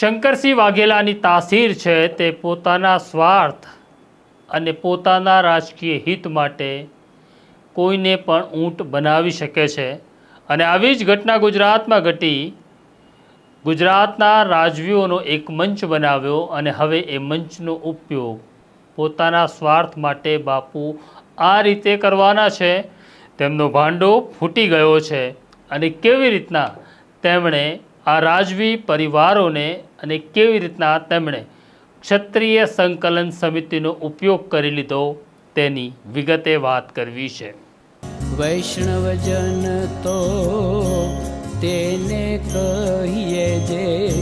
શંકરસિંહ વાઘેલાની તાસીર છે તે પોતાના સ્વાર્થ અને પોતાના રાજકીય હિત માટે કોઈને પણ ઊંટ બનાવી શકે છે. અને આવી જ ઘટના ગુજરાતમાં ઘટી. ગુજરાતના રાજવીઓનો એક મંચ બનાવ્યો અને હવે એ મંચનો ઉપયોગ પોતાના સ્વાર્થ માટે બાપુ આ રીતે કરવાના છે. તેમનો ભાંડો ફૂટી ગયો છે અને કેવી રીતના તેમણે આ રાજવી પરિવારોને અને કેવી રીતના તેમણે ક્ષત્રિય સંકલન સમિતિનો ઉપયોગ કરી લીધો તેની વિગતે વાત કરવી છે. વૈષ્ણવજન તો તેને કહીએ જે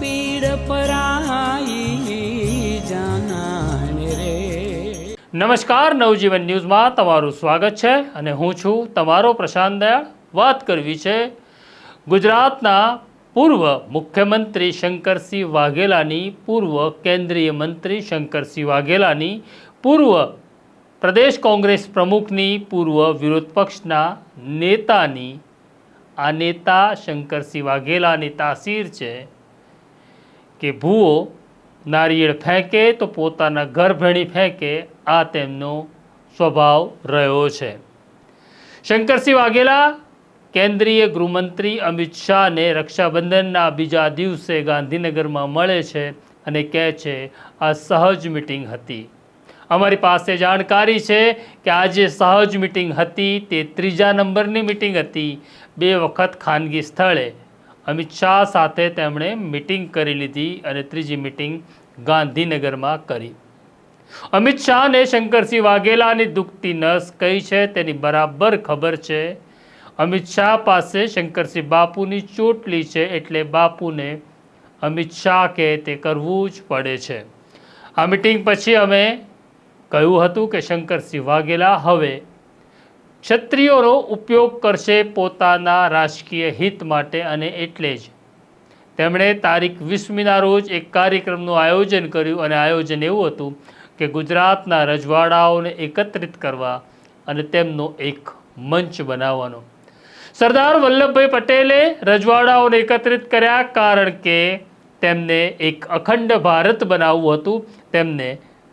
પીડ પરાઈ જાનાને રે. નમસ્કાર નવજીવન ન્યૂઝમાં તમારું સ્વાગત છે અને હું છું તમારો પ્રશાંત દયાળ. વાત કરવી છે ગુજરાતના પૂર્વ મુખ્યમંત્રી શંકરસિંહ વાઘેલાની, પૂર્વ કેન્દ્રીય મંત્રી શંકરસિંહ વાઘેલાની, પૂર્વ પ્રદેશ કોંગ્રેસ પ્રમુખની, પૂર્વ વિરોધ પક્ષના નેતાની. આ નેતા શંકરસિંહ વાઘેલાની તાસીર છે કે ભૂવો નારિયેળ ફેંકે તો પોતાના ઘર ભેણી ફેંકે, આ તેમનો સ્વભાવ રહ્યો છે. શંકરસિંહ વાઘેલા કેન્દ્રીય ગૃહમંત્રી અમિત શાહને રક્ષાબંધનના બીજા દિવસે ગાંધીનગરમાં મળે છે અને કહે છે, આ સહજ મિટિંગ હતી. અમારી પાસે જાણકારી છે કે આ જે સહજ મિટિંગ હતી, તે ત્રીજા નંબરની મિટિંગ હતી. બે વખત ખાનગી સ્થળે અમિત શાહ સાથે તેમણે મિટિંગ કરી લીધી અને ત્રીજી મિટિંગ ગાંધીનગરમાં કરી. અમિત શાહને શંકરસિંહ વાઘેલાની દુખતી નસ કઈ છે તેની બરાબર ખબર છે? અમિત શાહ પાસે શંકરસિંહ બાપુની ચોટલી છે એટલે બાપુને અમિત શાહ કહે તે કરવું જ પડે છે. આ મિટિંગ પછી અમે કહ્યું હતું કે શંકરસિંહ વાઘેલા હવે ક્ષત્રિયોનો ઉપયોગ કરશે પોતાના રાજકીય હિત માટે અને એટલે જ. તેમણે તારીખ વીસમીના રોજ એક કાર્યક્રમનું આયોજન કર્યું અને આયોજન એવું હતું કે ગુજરાતના રજવાડાઓને એકત્રિત કરવા અને તેમનો એક મંચ બનાવવાનો. સરદાર વલ્લભભાઈ પટેલે રજવાડાઓને એકત્રિત કર્યા કારણ કે તેમને એક અખંડ ભારત બનાવવું હતું. તેમને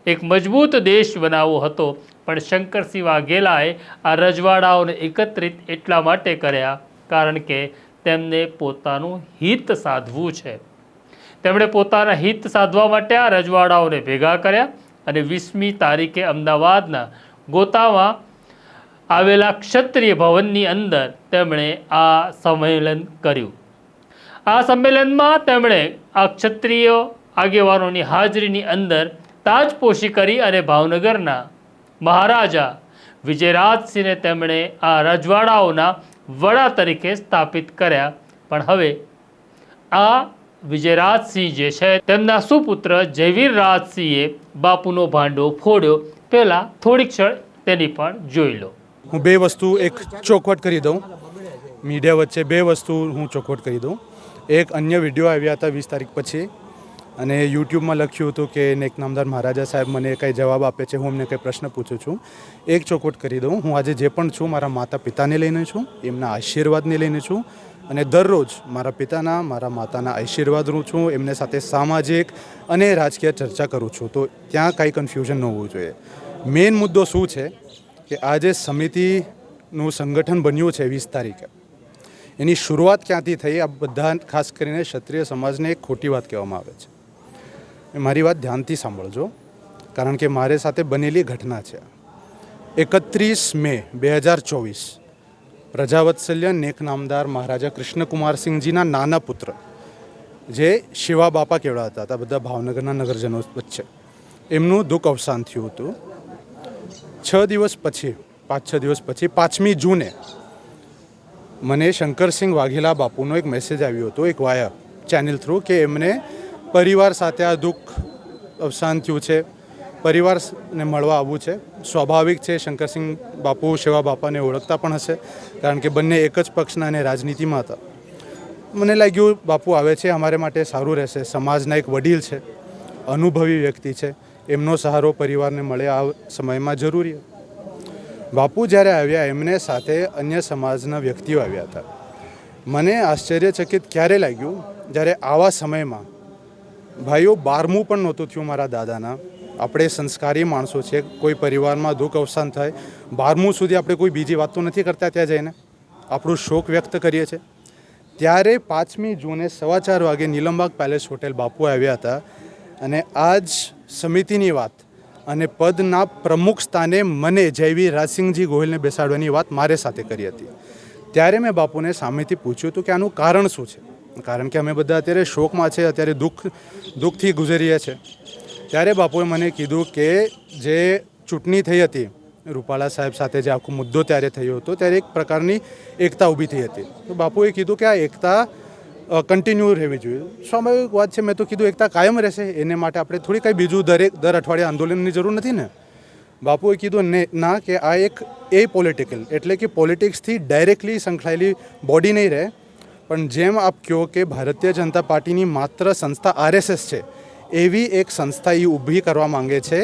એક મજબૂત દેશ બનાવવો હતો. પણ શંકરસિંહ વાઘેલાએ આ રજવાડાઓને એકત્રિત એટલા માટે કર્યા કારણ કે તેમને પોતાનું હિત સાધવું છે. તેમણે પોતાના હિત સાધવા માટે આ રજવાડાઓને ભેગા કર્યા અને વીસમી તારીખે અમદાવાદના ગોતામાં આવેલા ક્ષત્રિય ભવનની અંદર તેમણે આ સંમેલન કર્યું. આ સંમેલનમાં તેમણે આ ક્ષત્રિય આગેવાનોની હાજરીની અંદર તાજપોશી કરી અને ભાવનગરના મહારાજા વિજયરાજસિંહને તેમણે આ રજવાડાઓના વડા તરીકે સ્થાપિત કર્યા. પણ હવે આ વિજયરાજસિંહ જે છે તેમના સુપુત્ર જયવીર રાજસિંહે બાપુનો ભાંડો ફોડ્યો. પહેલાં થોડીક ક્ષણ તેની પણ જોઈ લો. હું બે વસ્તુ એક ચોખવટ કરી દઉં. મીડિયા વચ્ચે બે વસ્તુ હું ચોખવટ કરી દઉં. એક અન્ય વીડિયો આવ્યા હતા વીસ તારીખ પછી અને યુટ્યુબમાં લખ્યું હતું કે નેક નામદાર મહારાજા સાહેબ મને કંઈ જવાબ આપે છે, હું એમને કંઈ પ્રશ્ન પૂછું છું. એક ચોખવટ કરી દઉં. હું આજે જે પણ છું મારા માતા પિતાને લઈને છું, એમના આશીર્વાદને લઈને છું અને દરરોજ મારા પિતાના, મારા માતાના આશીર્વાદ રૂ છું, એમને સાથે સામાજિક અને રાજકીય ચર્ચા કરું છું. તો ત્યાં કાંઈ કન્ફ્યુઝન ન હોવું જોઈએ. મેઇન મુદ્દો શું છે? કે આ જે સમિતિનું સંગઠન બન્યું છે વીસ તારીખે. એની શરૂઆત ક્યાંથી થઈ આ બધા ખાસ કરીને ક્ષત્રિય સમાજને એક ખોટી વાત કહેવામાં આવે છે. મારી વાત ધ્યાનથી સાંભળજો, કારણ કે મારે સાથે બનેલી ઘટના છે. એકત્રીસ મે બે હજાર ચોવીસ પ્રજાવત્સલ્ય નેક નામદાર મહારાજા કૃષ્ણકુમારસિંહજીના નાના પુત્ર, જે શિવા બાપા કહેવાતા હતા, બધા ભાવનગરના નગરજનો વચ્ચે. એમનું દુઃખ અવસાન થયું હતું. છ દિવસ પછી, પાંચ, છ દિવસ પછી, પાંચમી જૂને, મને શંકરસિંહ વાઘેલા બાપુનો એક મેસેજ આવ્યો હતો, એક વાયા ચેનલ થ્રુ કે એમને પરિવાર સાથે આ દુઃખ, અવસાન થયું છે, પરિવારને મળવા આવવું છે. સ્વાભાવિક છે, શંકરસિંહ બાપુ, સેવા બાપાને ઓળખતા પણ હશે, કારણ કે બંને એક જ પક્ષના અને રાજનીતિમાં હતા. મને લાગ્યું, બાપુ આવે છે, અમારે માટે સારું રહેશે, સમાજના એક વડીલ છે, અનુભવી વ્યક્તિ છે એમનો સહારો પરિવારને મળે આ સમયમાં જરૂરી. બાપુ જ્યારે આવ્યા, એમને સાથે અન્ય સમાજના વ્યક્તિઓ આવ્યા હતા. મને આશ્ચર્યચકિત ક્યારે લાગ્યું, જ્યારે આવા સમયમાં ભાઈઓ બારમું પણ નહોતું થયું મારા દાદાના. આપણે સંસ્કારી માણસો છે, કોઈ પરિવારમાં દુઃખ અવસાન થાય, બારમું સુધી આપણે કોઈ બીજી વાત તો નથી કરતા ત્યાં જઈને. આપણું શોક વ્યક્ત કરીએ છીએ ત્યારે પાંચમી જૂને સવા ચાર વાગે નીલમબાગ પેલેસ હોટેલ બાપુ આવ્યા હતા અને આ જ સમિતિની વાત અને પદના પ્રમુખ સ્થાને મને જયવી રાજસિંહજી ગોહિલને બેસાડવાની વાત મારે સાથે કરી હતી. ત્યારે મેં બાપુને સામેથી પૂછ્યું હતું કે આનું કારણ શું છે? કારણ કે અમે બધા અત્યારે શોકમાં છે, અત્યારે દુઃખ, દુઃખથી ગુજરીએ છીએ ત્યારે બાપુએ મને કીધું કે જે ચૂંટણી થઈ હતી, રૂપાલા સાહેબ સાથે જે આખો મુદ્દો ત્યારે થયો હતો, ત્યારે એક પ્રકારની એકતા ઊભી થઈ હતી. તો બાપુએ કીધું કે આ એકતા કન્ટિન્યુ રહેવી જોઈએ. સ્વાભાવિક વાત છે, મેં તો કીધું એકતા કાયમ રહેશે. એને માટે આપણે થોડી કંઈ બીજું દરેક, દર અઠવાડિયે આંદોલનની જરૂર નથી ને. બાપુએ કીધું ને, ના, કે આ એક એ પોલિટિકલ એટલે કે પોલિટિક્સથી ડાયરેક્ટલી સંકળાયેલી બોડી નહીં રહે. પણ જેમ આપ કહો કે ભારતીય જનતા પાર્ટીની માત્ર સંસ્થા આરએસએસ છે, એવી એક સંસ્થા એ ઊભી કરવા માંગે છે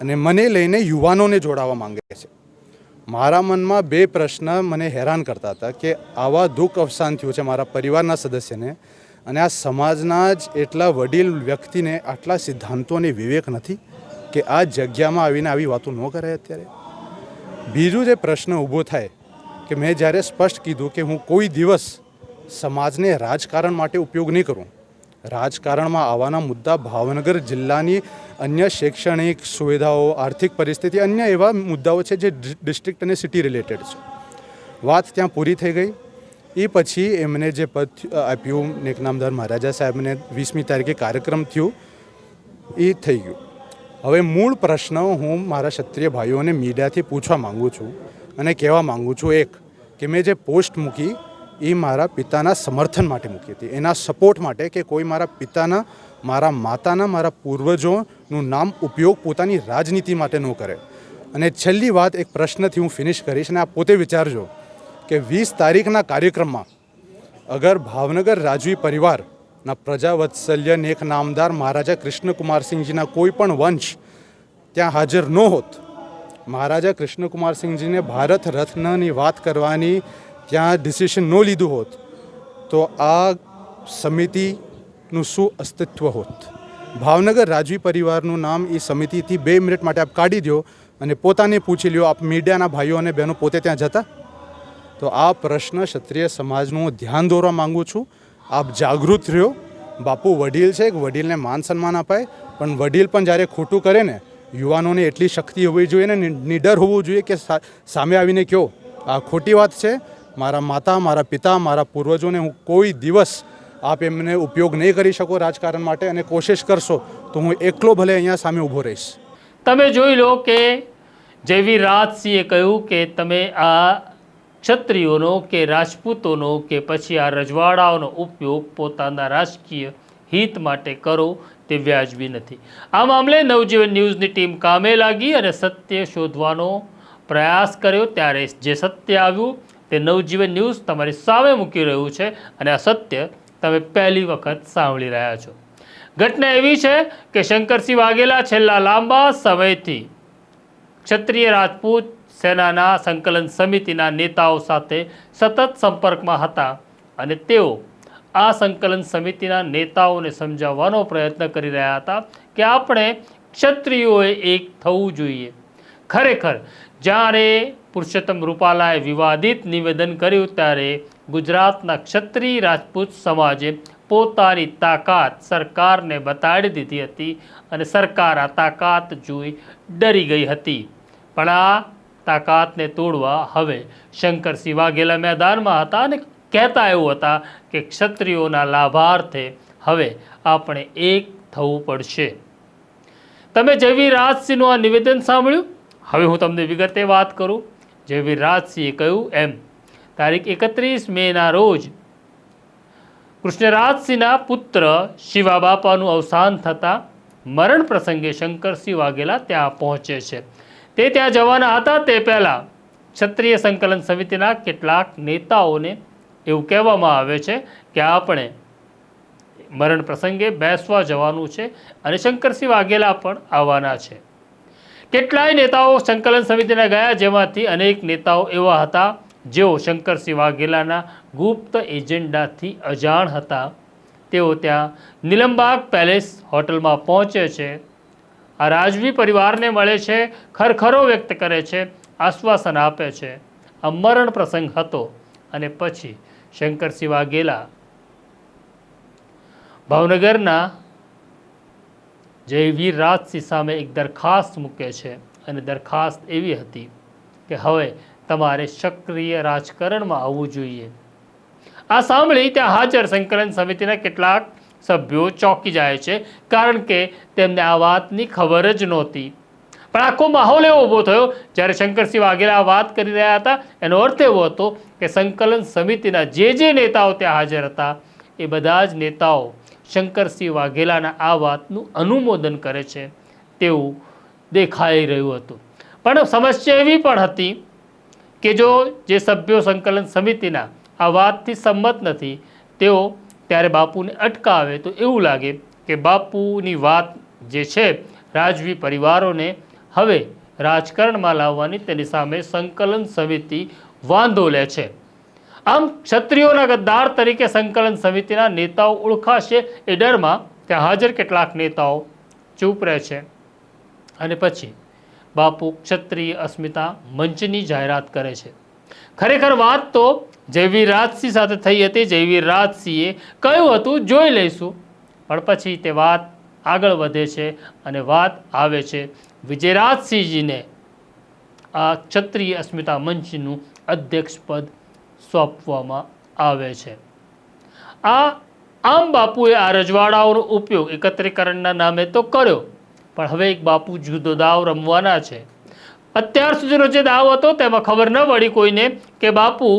અને મને લઈને યુવાનોને જોડાવા માંગે છે. મારા મનમાં બે પ્રશ્ન મને હેરાન કરતા હતા કે આવા દુઃખ અવસાન થયું છે મારા પરિવારના સદસ્યને અને આ સમાજના જ એટલા વડીલ વ્યક્તિને આટલા સિદ્ધાંતોને વિવેક નથી કે આ જગ્યામાં આવીને આવી વાતો ન કરે અત્યારે? બીજું જે પ્રશ્ન ઊભો થાય કે મેં જ્યારે સ્પષ્ટ કીધું કે હું કોઈ દિવસ સમાજને રાજકારણ માટે ઉપયોગ નહીં કરું, રાજકારણમાં આવવાના મુદ્દા ભાવનગર જિલ્લાની અન્ય શૈક્ષણિક સુવિધાઓ, આર્થિક પરિસ્થિતિ, અન્ય એવા મુદ્દાઓ છે જે ડિસ્ટ્રિક્ટ અને સિટી રિલેટેડ છે. વાત ત્યાં પૂરી થઈ ગઈ. એ પછી એમને જે પદ આપ્યું, નેકનામદાર મહારાજા સાહેબને વીસમી તારીખે કાર્યક્રમ થયું એ થઈ ગયું. હવે મૂળ પ્રશ્ન હું મારા ક્ષત્રિય ભાઈઓને મીડિયાથી પૂછવા માગું છું અને કહેવા માગું છું એક, કે મેં જે પોસ્ટ મૂકી એ મારા પિતાના સમર્થન માટે મૂકી હતી. એના સપોર્ટ માટે કે કોઈ મારા પિતાના, મારા માતાના, મારા પૂર્વજોનું નામ ઉપયોગ પોતાની રાજનીતિ માટે ન કરે. અને છેલ્લી વાત એક પ્રશ્નથી હું ફિનિશ કરીશ અને આપ પોતે વિચારજો કે વીસ તારીખના કાર્યક્રમમાં અગર ભાવનગર રાજવી પરિવારના પ્રજાવત્સલ્ય નેક નામદાર મહારાજા કૃષ્ણકુમારસિંહજીના કોઈ પણ વંશ ત્યાં હાજર ન હોત, મહારાજા કૃષ્ણકુમારસિંહજીને ભારત રત્નની વાત કરવાની ત્યાં ડિસિશન ન લીધું હોત, તો આ સમિતિનું શું અસ્તિત્વ હોત? ભાવનગર રાજવી પરિવારનું નામ એ સમિતિથી બે મિનિટ માટે આપ કાઢી દો અને પોતાને પૂછી લ્યો આપ મીડિયાના ભાઈઓ અને બહેનો પોતે ત્યાં જતા? તો આ પ્રશ્ન ક્ષત્રિય સમાજનું હું ધ્યાન દોરવા માગું છું. આપ જાગૃત રહ્યો. બાપુ વડીલ છે, એક વડીલને માન સન્માન અપાય. પણ વડીલ પણ જ્યારે ખોટું કરે ને, યુવાનોને એટલી શક્તિ હોવી જોઈએ ને નિડર હોવું જોઈએ કે સામે આવીને કહો આ ખોટી વાત છે. મારા માતા, મારા પિતા, મારા પૂર્વજોને હું કોઈ દિવસ આપ એમને ઉપયોગ નહીં કરી શકો રાજકારણ માટે અને કોશિશ કરશો તો હું એકલો ભલે અહીંયા સામે ઊભો રહીશ. તમે જોઈ લો કે જેવી રાજસિંહે કહ્યું કે તમે આ ક્ષત્રિયોનો કે રાજપૂતોનો કે પછી આ રજવાડાઓનો ઉપયોગ પોતાના રાજકીય હિત માટે કરો તે વ્યાજબી નથી. આ મામલે નવજીવન ન્યૂઝની ટીમ કામે લાગી અને સત્ય શોધવાનો પ્રયાસ કર્યો ત્યારે જે સત્ય આવ્યું તે નવજીવન ન્યૂઝ તમારી સામે મૂકી રહ્યું છે અને આ સત્ય તમે પહેલી વખત સાંભળી રહ્યા છો. ઘટના એવી છે કે શંકરસિંહ વાઘેલા છેલ્લા લાંબા સમયથી ક્ષત્રિય રાજપૂત સેનાના સંકલન સમિતિના નેતાઓ સાથે સતત સંપર્કમાં હતા અને તેઓ આ સંકલન સમિતિના નેતાઓને સમજાવવાનો પ્રયત્ન કરી રહ્યા હતા કે આપણે ક્ષત્રિયોએ એક થવું જોઈએ. ખરેખર, જ્યારે પુરુષોત્તમ રૂપાલાએ વિવાદિત નિવેદન કર્યું ત્યારે ગુજરાતના ક્ષત્રિય રાજપૂત સમાજે પોતાની તાકાત સરકારને બતાડી દીધી હતી અને સરકાર આ તાકાત જોઈ ડરી ગઈ હતી. પણ આ તાકાતને તોડવા હવે શંકરસિંહ વાઘેલા મેદાનમાં હતા અને કહેતા એવું હતા કે ક્ષત્રિયોના લાભાર્થે હવે આપણે એક થવું પડશે. તમે જેવી રાજસિંહનું આ નિવેદન સાંભળ્યું? હવે હું તમને વિગતે વાત કરું. જેવી રાજસિંહે કહ્યું એમ તારીખ એકત્રીસ મેના રોજ કૃષ્ણરાજસિંહના પુત્ર શિવા બાપાનું અવસાન થતાં મરણ પ્રસંગે શંકરસિંહ વાઘેલા ત્યાં પહોંચે છે. તે ત્યાં જવાના હતા તે પહેલાં ક્ષત્રિય સંકલન સમિતિના કેટલાક નેતાઓને એવું કહેવામાં આવે છે કે આપણે મરણ પ્રસંગે બેસવા જવાનું છે અને શંકરસિંહ વાઘેલા પણ આવવાના છે. કેટલાય નેતાઓ સંકલન સમિતિના ગયા જેમાંથી અનેક નેતાઓ એવા હતા જેઓ શંકરસિંહ વાઘેલાના ગુપ્ત એજન્ડાથી અજાણ હતા. તેઓ ત્યાં નિલમબાગ પેલેસ હોટલમાં પહોંચે છે. આ રાજવી પરિવારને મળે છે, ખરખરો વ્યક્ત કરે છે, આશ્વાસન આપે છે. આ મરણ પ્રસંગ હતો અને પછી શંકરસિંહ વાઘેલા ભાવનગરના જયવીર રાજસિંહ સામે એક દરખાસ્ત મૂકે છે અને દરખાસ્ત એવી હતી કે હવે તમારે સક્રિય રાજકારણમાં આવવું જોઈએ. આ સાંભળી ત્યાં હાજર સંકલન સમિતિના કેટલાક સભ્યો ચોંકી જાય છે, કારણ કે તેમને આ વાતની ખબર જ નહોતી. પણ આખો માહોલ એવો ઊભો થયો, જ્યારે શંકરસિંહ વાઘેલા વાત કરી રહ્યા હતા, એનો અર્થ એવો હતો કે સંકલન સમિતિના જે જે નેતાઓ ત્યાં હાજર હતા, એ બધા જ નેતાઓ શંકરસિંહ વાઘેલાના આ વાતનું અનુમોદન કરે છે, તેવું દેખાઈ રહ્યું હતું. પણ સમસ્યા એવી પણ હતી કે જો જે સભ્યો સંકલન સમિતિના આ વાતથી સંમત નથી, તેઓ ત્યારે બાપુને અટકાવે તો એવું લાગે કે બાપુની વાત જે છે, રાજવી પરિવારોને હવે રાજકારણમાં લાવવાની તેની સામે સંકલન સમિતિ વાંધો લે છે. આમ ક્ષત્રિયોના ગદ્દાર તરીકે સંકલન સમિતિના નેતાઓ ઓળખાશે એ ડરમાં ત્યાં હાજર કેટલાક નેતાઓ ચૂપ રહે છે. અને પછી બાપુ ક્ષત્રિય અસ્મિતા મંચની જાહેરાત કરે છે. ખરેખર વાત તો જયવીર રાજસિંહ સાથે થઈ હતી. જયવીર રાજસિંહે કહ્યું હતું, જોઈ લઈશું. પણ પછી તે વાત આગળ વધે છે અને વાત આવે છે વિજયરાજસિંહજીને. આ ક્ષત્રિય અસ્મિતા મંચનું અધ્યક્ષ પદ સોંપવામાં આવે છે. આ આમ બાપુએ આ રજવાડાઓનો ઉપયોગ એકત્રીકરણના નામે તો કર્યો. પણ હવે એક બાપુ જુદો દાવ રમવાના છે. અત્યાર સુધીનો જે દાવ હતો તેમાં ખબર ન પડી કોઈને કે બાપુ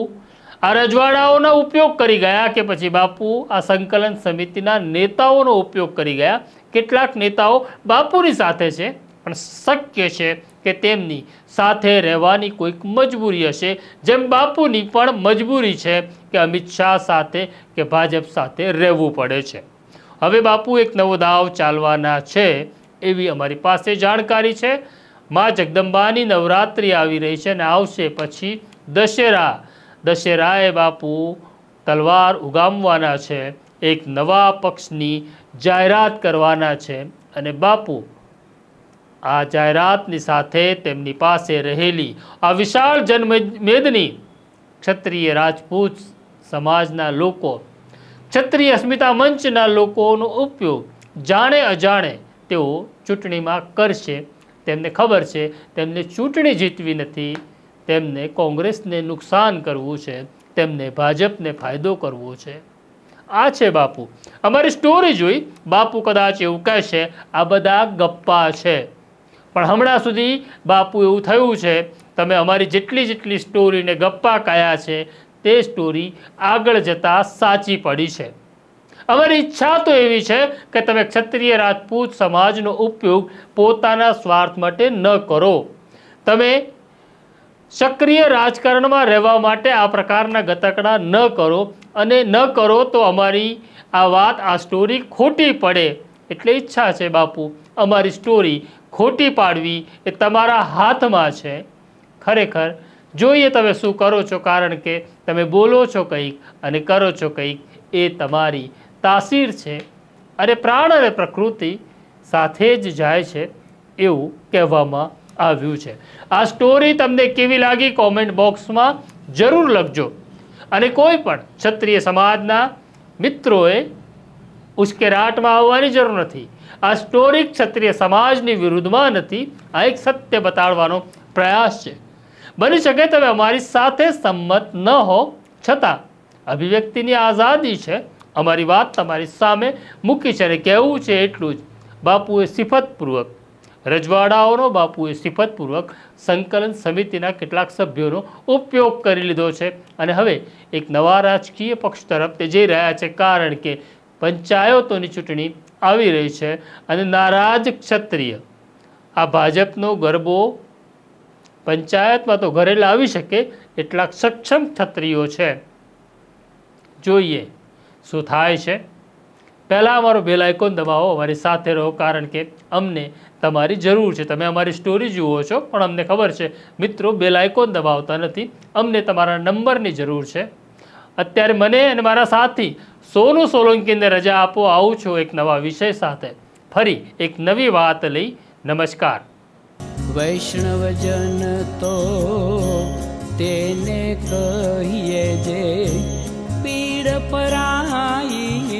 આ રજવાડાઓનો ઉપયોગ કરી ગયા કે પછી બાપુ આ સંકલન સમિતિના નેતાઓનો ઉપયોગ કરી ગયા? કેટલાક નેતાઓ બાપુની સાથે છે, પણ શક્ય છે કે તેમની સાથે રહેવાની કોઈક મજબૂરી હશે. જેમ બાપુની પણ મજબૂરી છે કે અમિત શાહ સાથે કે ભાજપ સાથે રહેવું પડે છે. હવે બાપુ એક નવો દાવ ચાલવાના છે. એવી અમારી પાસે જાણકારી છે. માં જગદંબાની નવરાત્રિ આવી રહી છે અને આવશે પછી દશેરા. દશેરાએ બાપુ તલવાર ઉગામવાના છે. એક નવા પક્ષની જાહેરાત કરવાના છે અને બાપુ આ જાહેરાતની સાથે તેમની પાસે રહેલી આ વિશાળ જનમેદની ક્ષત્રિય રાજપૂત સમાજના લોકો, ક્ષત્રિય અસ્મિતા મંચના લોકોનો ઉપયોગ જાણે અજાણે તેઓ ચૂંટણીમાં કરશે. તેમને ખબર છે, તેમને ચૂંટણી જીતવી નથી. તેમને કોંગ્રેસને નુકસાન કરવું છે. તેમને ભાજપને ફાયદો કરવો છે. આ છે બાપુ. અમારી સ્ટોરી જોઈ. બાપુ કદાચ એવું કહેશે, આ બધા ગપ્પા છે. પણ હમણાં સુધી બાપુ એવું થયું છે, તમે અમારી જેટલી જેટલી સ્ટોરીને ગપ્પા કયા છે, તે સ્ટોરી આગળ જતાં સાચી પડી છે. અમારી ઈચ્છા તો એવી છે કે તમે ક્ષત્રિય રાજપૂત સમાજનો ઉપયોગ પોતાના સ્વાર્થ માટે ન કરો. તમે સક્રિય રાજકારણમાં રહેવા માટે આ પ્રકારના ગતકડા ન કરો અને ન કરો તો અમારી આ વાત, આ સ્ટોરી ખોટી પડે એટલે ઈચ્છા છે બાપુ. અમારી સ્ટોરી ખોટી પાડવી એ તમારા હાથમાં છે. ખરેખર, જોઈએ તમે શું કરો છો કારણ કે તમે બોલો છો કંઈક અને કરો છો કંઈક એ તમારી તાસીર છે. અને પ્રાણ અને પ્રકૃતિ સાથે જ જાય છે એવું કહેવામાં આવ્યું છે. આ સ્ટોરી તમને કેવી લાગી કોમેન્ટ બોક્સમાં જરૂર લખજો. અને કોઈ પણ ક્ષત્રિય સમાજના મિત્રોએ ઉશ્કેરાટમાં આવવાની જરૂર નથી. આ સ્ટોરી ક્ષત્રિય સમાજની વિરુદ્ધમાં નથી, આ એક સત્ય બતાડવાનો પ્રયાસ છે. બની શકે તમે અમારી સાથે સંમત ન હો. છતાં અભિવ્યક્તિની આઝાદી છે. અમારી વાત તમારી સામે મૂકી છે અને કહેવું છે એટલું જ. બાપુએ સિફતપૂર્વક, રજવાડાઓનો બાપુએ સિફતપૂર્વક સંકલન સમિતિના કેટલાક સભ્યોનો ઉપયોગ કરી લીધો છે. અને હવે એક નવા રાજકીય પક્ષ તરફ તે જઈ રહ્યા છે કારણ કે પંચાયતોની ચૂંટણી આવી રહી છે અને નારાજ ક્ષત્રિય. આ ભાજપનો ગરબો પંચાયતમાં તો ઘરે લાવી શકે એટલા સક્ષમ ક્ષત્રિયો છે. જોઈએ શું થાય છે? પહેલાં અમારો બેલ આઇકોન દબાવો, અમારી સાથે રહો કારણ કે અમને તમારી જરૂર છે. તમે અમારી સ્ટોરી જુઓ છો, પણ અમને ખબર છે, મિત્રો બેલ આઇકોન દબાવતા નથી. અમને તમારા નંબરની જરૂર છે. અત્યારે મને અને મારા સાથી સોનું સોલંકીને રજા આપો, આવું છું એક નવા વિષય સાથે. ફરી એક નવી વાત લઈ, નમસ્કાર. વૈષ્ણવજન તો તેને કહીએ જે पराई